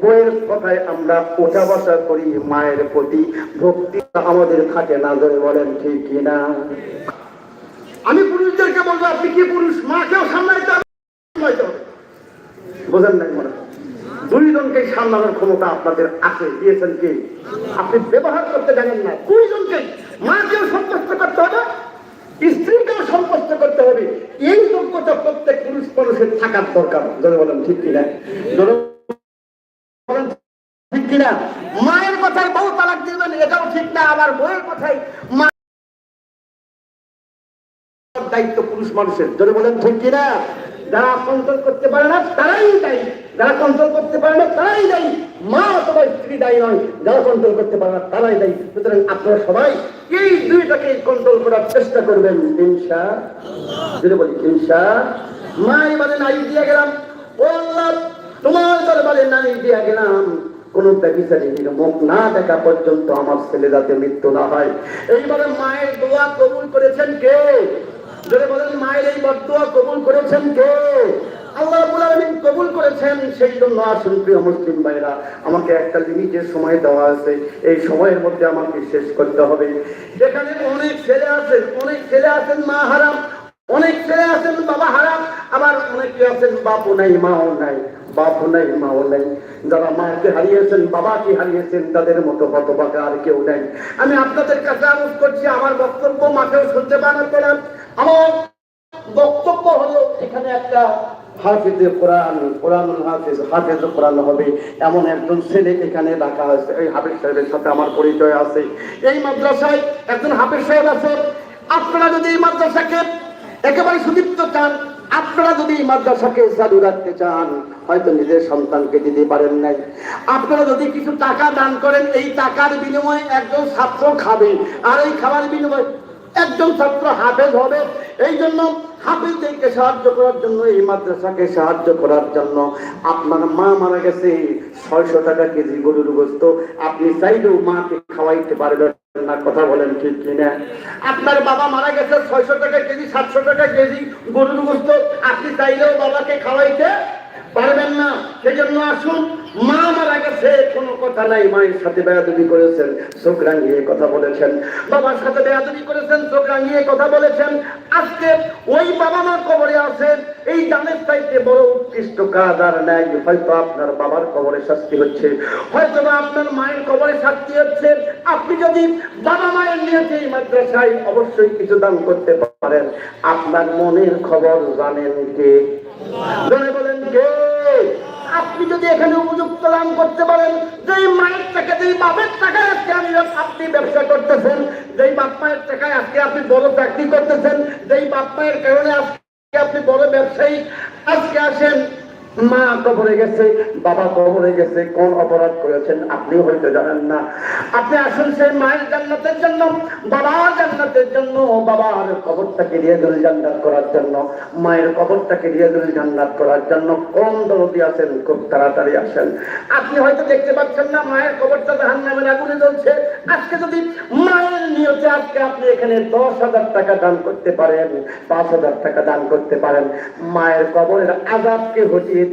বইয়ের কথায় আমরা ওঠা বসা করি মায়ের প্রতি ভক্তি আমাদের থাকে না বলেন ঠিক কিনা? আমি পুরুষদেরকে বলব, আপনি কি পুরুষ? মাকেও সামলাইতে বোঝেন নাই মনে? দুইজনকে সামলানোর ক্ষমতা আপনাদের আছে, দিয়েছেন কি? আপনি ব্যবহার করতে জানেন না দুইজনকে মাকেও সন্তুষ্ট করতে হবে, স্ত্রীকেও সন্তুষ্ট করতে হবে। এই যোগ্যতা প্রত্যেক পুরুষ মানুষের থাকার দরকার ধরে বলেন ঠিক কিনা? কিনা? মায়ের কথায় বউ তালাক দিবেন, এটাও ঠিক না। আবার বউয়ের কথায় মা দায়িত্ব পুরুষ মানুষের। যদি বলেন, ঠিক কিনা? যারা কন্ট্রোল করতে পারে না, তারাই দায়ী। যারা কন্ট্রোল করতে পারে না, তারাই দায়ী। মা অথবা স্ত্রী দায়ী নয়। যারা কন্ট্রোল করতে পারে না, তারাই দায়ী। সুতরাং আপনারা সবাই এই দুইটাকে কন্ট্রোল করার চেষ্টা করবেন, হিংসা। যদি বলি, হিংসা। মা, এবারে নাই দিয়ে গেলাম। ও তোমার দরবারে নাই দিয়ে গেলাম। কোন মুখ না দেখা পর্যন্ত আমার ছেলে যাতে মৃত্যু না হয়। এইবারে মায়ের দোয়া কবুল করেছেন কে? যদি বলেন, মায়ের এই বদুয়া কবুল করেছেন কে? কবুল করেছেন। সেই জন্য আসুন মুসলিম আমাকে একটা লিমিটের সময় দেওয়া আছে। এই সময়ের মধ্যে আমাকে শেষ করতে হবে। যেখানে অনেক ছেলে আছেন, অনেক ছেলে আছেন মা হারাম অনেক ছেলে আছেন বাবা হারাম আবার আছেন নাই, মাও নাই বাপু নাই, মাও নাই। যারা মাকে হারিয়েছেন, বাবাকে হারিয়েছেন, তাদের মতো হতবাকা আর কেউ নাই। আমি আপনাদের কাছে আরোপ করছি, আমার বক্তব্য মাকেও শুনতে বানাতে না আমার বক্তব্য হলো, এখানে একটা হাফিজে কোরআন, কোরআনুল হাফিজ হাফিজ কোরআন হবে। এমন একজন ছেলে এখানে রাখা হয়েছে, এই হাফিজ সাহেবের সাথে আমার পরিচয় আছে। এই মাদ্রাসায় একজন হাফিজ সাহেব আছে আপনারা যদি এই মাদ্রাসাকে একেবারে সুদীপ্ত চান আপনারা যদি মাদ্রাসাকে চালু রাখতে চান, হয়তো নিজের সন্তানকে দিতে পারেন নাই। আপনারা যদি কিছু টাকা দান করেন, এই টাকার বিনিময়ে একজন ছাত্র খাবে, আর এই খাবার বিনিময়ে একজন ছাত্র হাফেজ হবে। এই জন্য হাফেজদেরকে সাহায্য করার জন্য, এই মাদ্রাসাকে সাহায্য করার জন্য আপনার মা মারা গেছে, ছয়শো টাকা কেজি গরুর গোস্ত। আপনি চাইলেও মাকে খাওয়াইতে পারবেন না, কথা বলেন ঠিক কিনা? আপনার বাবা মারা গেছে, ছয়শো টাকা কেজি, সাতশো টাকা কেজি গরুর গোস্ত। আপনি চাইলেও বাবাকে খাওয়াইতে পারবেন না, সেজন্য আসুন। মা মারা গেছে, কোনো কথা নাই, মায়ের সাথে বেয়াদবি করেছেন, চোখ রাঙিয়ে কথা বলেছেন। বাবার সাথে বেয়াদবি করেছেন, চোখ রাঙিয়ে কথা বলেছেন। আজকে ওই বাবা মা কবরে আছেন, এই দানের চাইতে বড় উৎকৃষ্ট কাজ আর নাই। হয়তো আপনার বাবার কবরে শাস্তি হচ্ছে হয়তো বা আপনার মায়ের কবরে শাস্তি হচ্ছে। আপনি যদি বাবা মায়ের নিয়ে এই মাদ্রাসায় অবশ্যই কিছু দান করতে পারেন, আপনার মনের খবর জানেন কে? বলেন। কে? আপনি যদি এখানে উপযুক্ত দাম করতে পারেন, যেই মায়ের টাকা, যেই বাপের টাকায় আজকে আমি আপনি ব্যবসা করতেছেন, যেই বাপ মায়ের টাকায় আজকে আপনি বড় চাকরি করতেছেন, যেই বাপ মায়ের কারণে আজকে আপনি বড় ব্যবসায়ী, আজকে আসেন মা কবরে গেছে, বাবা কবরে গেছে, কোন অপরাধ করেছেন আপনি হয়তো জানেন না। আপনি আসুন সেই মায়ের জান্নাতের জন্য, বাবার জান্নাতের জন্য, বাবার কবরটাকে রিয়াদুল জান্নাত করার জন্য, মায়ের কবরটাকে রিয়াদুল জান্নাত করার জন্য কম দরদি আছেন, খুব তাড়াতাড়ি আসেন। আপনি হয়তো দেখতে পাচ্ছেন না, মায়ের কবরটা জাহান নামের আগুনে জ্বলছে আজকে যদি মায়ের নিয়তে আজকে আপনি এখানে দশ হাজার টাকা দান করতে পারেন, পাঁচ হাজার টাকা দান করতে পারেন, মায়ের কবরের আজাদকে হটিয়ে